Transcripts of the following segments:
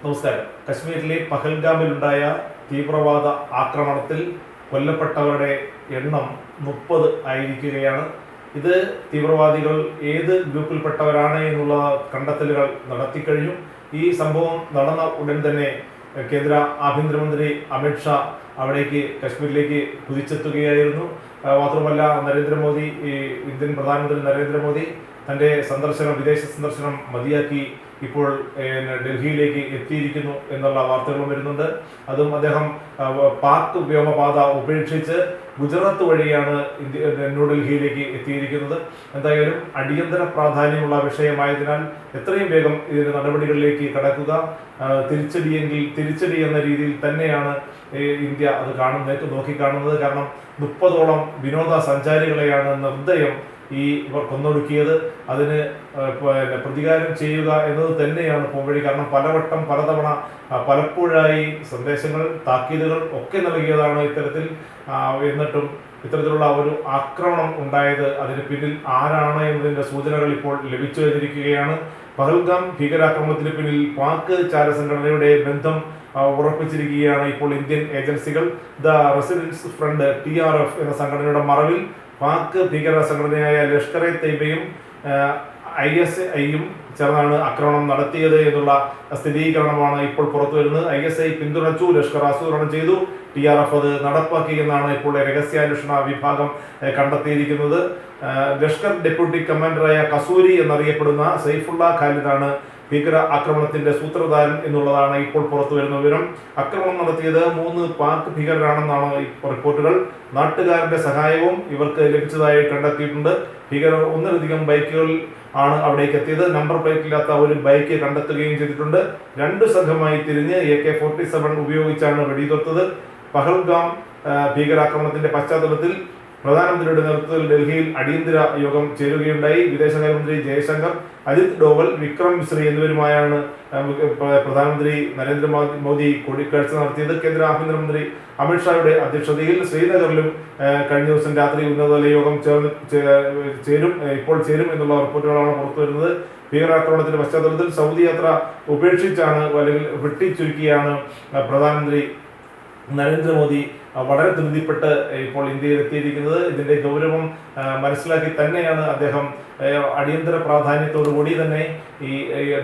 നമസ്കാരം. കശ്മീരിലെ പഹൽഗാമിലുണ്ടായ തീവ്രവാദ ആക്രമണത്തിൽ കൊല്ലപ്പെട്ടവരുടെ എണ്ണം മുപ്പത് ആയിരിക്കുകയാണ്. ഇത് തീവ്രവാദികൾ ഏത് ഗ്രൂപ്പിൽപ്പെട്ടവരാണ് എന്നുള്ള കണ്ടെത്തലുകൾ നടത്തിക്കഴിഞ്ഞു. ഈ സംഭവം നടന്ന ഉടൻ തന്നെ കേന്ദ്ര ആഭ്യന്തരമന്ത്രി അമിത്ഷാ അവിടേക്ക് കശ്മീരിലേക്ക് കുതിച്ചെത്തുകയായിരുന്നു. മാത്രമല്ല നരേന്ദ്രമോദി ഇന്ത്യൻ പ്രധാനമന്ത്രി നരേന്ദ്രമോദി തന്റെ സന്ദർശനം വിദേശ സന്ദർശനം മതിയാക്കി ഇപ്പോൾ ഡൽഹിയിലേക്ക് എത്തിയിരിക്കുന്നു എന്നുള്ള വാർത്തകളും വരുന്നുണ്ട്. അതും അദ്ദേഹം പാക് വ്യോമപാത ഉപേക്ഷിച്ച് ഗുജറാത്ത് വഴിയാണ് ഇന്ത്യ ന്യൂഡൽഹിയിലേക്ക് എത്തിയിരിക്കുന്നത്. എന്തായാലും അടിയന്തര പ്രാധാന്യമുള്ള വിഷയമായതിനാൽ എത്രയും വേഗം ഇതിന്റെ നടപടികളിലേക്ക് കടക്കുക. തിരിച്ചടിയെങ്കിൽ തിരിച്ചടി എന്ന രീതിയിൽ തന്നെയാണ് ഇന്ത്യ അത് കാണുന്നത് നോക്കിക്കാണുന്നത്. കാരണം മുപ്പതോളം വിനോദ സഞ്ചാരികളെയാണ് നിർദ്ദയം ഈ ഇവർ കൊന്നൊടുക്കിയത് അതിന് പിന്നെ പ്രതികാരം ചെയ്യുക എന്നത് തന്നെയാണ് പോംവഴി കാരണം പലവട്ടം പലതവണ പലപ്പോഴായി സന്ദേശങ്ങൾ താക്കീതുകൾ ഒക്കെ നൽകിയതാണ് ഇത്തരത്തിൽ എന്നിട്ടും ഇത്തരത്തിലുള്ള ഒരു ആക്രമണം ഉണ്ടായത് അതിന് പിന്നിൽ ആരാണ് എന്നതിന്റെ സൂചനകൾ ഇപ്പോൾ ലഭിച്ചു കഴിഞ്ഞിരിക്കുകയാണ് പഹൽഗാം ഭീകരാക്രമണത്തിന് പിന്നിൽ പാക് ചാരസംഘടനയുടെ ബന്ധം ഉറപ്പിച്ചിരിക്കുകയാണ് ഇപ്പോൾ ഇന്ത്യൻ ഏജൻസികൾ. The resistance front T R F എന്ന സംഘടനയുടെ മറവിൽ പാക് ഭീകര സംഘടനയായ ലഷ്കർ എ തൈബയും ഐ എസ് ഐയും ചേർന്നാണ് ആക്രമണം നടത്തിയത് എന്നുള്ള സ്ഥിരീകരണമാണ് ഇപ്പോൾ പുറത്തു വരുന്നത്. ഐ എസ് ഐ പിന്തുണച്ചു ലഷ്കർ ആസൂത്രണം ചെയ്തു. ടി ആർ എഫ് അത് നടപ്പാക്കി എന്നാണ് ഇപ്പോൾ രഹസ്യാന്വേഷണ വിഭാഗം കണ്ടെത്തിയിരിക്കുന്നത്. ലഷ്കർ ഡെപ്യൂട്ടി കമാൻഡറായ കസൂരി എന്നറിയപ്പെടുന്ന സൈഫുള്ള ഖാലിദാണ് ഭീകര ആക്രമണത്തിന്റെ സൂത്രധാരൻ എന്നുള്ളതാണ് ഇപ്പോൾ പുറത്തു വരുന്ന വിവരം. ആക്രമണം നടത്തിയത് മൂന്ന് പാക് ഭീകരരാണെന്നാണ് റിപ്പോർട്ടുകൾ. നാട്ടുകാരുടെ സഹായവും ഇവർക്ക് ലഭിച്ചതായി കണ്ടെത്തിയിട്ടുണ്ട്. ഭീകരർ ഒന്നിലധികം ബൈക്കുകൾ ആണ് അവിടേക്ക് എത്തിയത്. നമ്പർ പ്ലേറ്റ് ഇല്ലാത്ത ഒരു ബൈക്ക് കണ്ടെത്തുകയും ചെയ്തിട്ടുണ്ട്. രണ്ട് സംഘമായി തിരിഞ്ഞ് എ കെ ഫോർട്ടി സെവൻ ഉപയോഗിച്ചാണ് വെടിയുതിർത്തത്. പഹൽഗാം ഭീകരാക്രമണത്തിന്റെ പശ്ചാത്തലത്തിൽ പ്രധാനമന്ത്രിയുടെ നേതൃത്വത്തിൽ ഡൽഹിയിൽ അടിയന്തര യോഗം ചേരുകയുണ്ടായി. വിദേശകാര്യമന്ത്രി ജയശങ്കർ അജിത് ഡോവൽ വിക്രം മിശ്രി എന്നിവരുമായാണ് പ്രധാനമന്ത്രി നരേന്ദ്രമോദി മോദി കൂടിക്കാഴ്ച നടത്തിയത്. കേന്ദ്ര ആഭ്യന്തരമന്ത്രി അമിത്ഷായുടെ അധ്യക്ഷതയിൽ ശ്രീനഗറിലും കഴിഞ്ഞ ദിവസം രാത്രി ഉന്നതതല യോഗം ചേർന്ന് ചേരും ഇപ്പോൾ ചേരും എന്നുള്ള റിപ്പോർട്ടുകളാണ് പുറത്തു വരുന്നത്. ഭീകരാക്രമണത്തിന്റെ പശ്ചാത്തലത്തിൽ സൗദി യാത്ര ഉപേക്ഷിച്ചാണ് അല്ലെങ്കിൽ വെട്ടിച്ചുരുക്കിയാണ് പ്രധാനമന്ത്രി നരേന്ദ്രമോദി വളരെ ധൃതിപ്പെട്ട് ഇപ്പോൾ ഇന്ത്യയിൽ എത്തിയിരിക്കുന്നത്. ഇതിന്റെ ഗൗരവം മനസ്സിലാക്കി തന്നെയാണ് അദ്ദേഹം അടിയന്തര പ്രാധാന്യത്തോടു കൂടി തന്നെ ഈ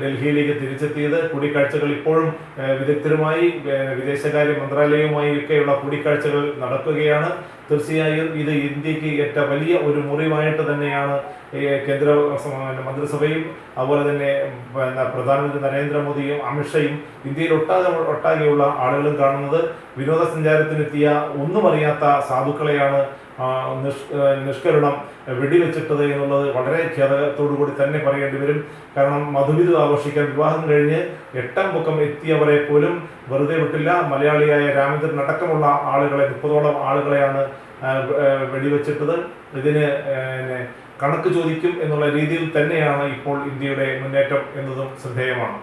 ഡൽഹിയിലേക്ക് തിരിച്ചെത്തിയത്. കൂടിക്കാഴ്ചകൾ ഇപ്പോഴും വിദഗ്ധരുമായി വിദേശകാര്യ മന്ത്രാലയവുമായി ഒക്കെയുള്ള കൂടിക്കാഴ്ചകൾ നടക്കുകയാണ്. തീർച്ചയായും ഇത് ഇന്ത്യയ്ക്ക് ഏറ്റ വലിയ ഒരു മുറിവായിട്ട് തന്നെയാണ് കേന്ദ്ര മന്ത്രിസഭയും അതുപോലെ തന്നെ പ്രധാനമന്ത്രി നരേന്ദ്രമോദിയും അമിത്ഷയും ഇന്ത്യയിൽ ഒട്ടാകെ ഒട്ടാകെയുള്ള ആളുകളും കാണുന്നത്. വിനോദസഞ്ചാരത്തിനെത്തിയ ഒന്നും അറിയാത്ത സാധുക്കളെയാണ് നിഷ്കരുണം വെടിവെച്ചിട്ടത് എന്നുള്ളത് വളരെ ഖേദത്തോടു കൂടി തന്നെ പറയേണ്ടി വരും. കാരണം മധുവിധു ആഘോഷിക്കാൻ വിവാഹം കഴിഞ്ഞ് എട്ടാം പൊക്കം എത്തിയവരെ പോലും വെറുതെ വിട്ടില്ല. മലയാളിയായ രാമചന്ദ്രൻ അടക്കമുള്ള ആളുകളെ മുപ്പതോളം ആളുകളെയാണ് വെടിവെച്ചിട്ടത്. ഇതിന് കണക്ക് ചോദിക്കും എന്നുള്ള രീതിയിൽ തന്നെയാണ് ഇപ്പോൾ ഇന്ത്യയുടെ മുന്നേറ്റം എന്നതും ശ്രദ്ധേയമാണ്.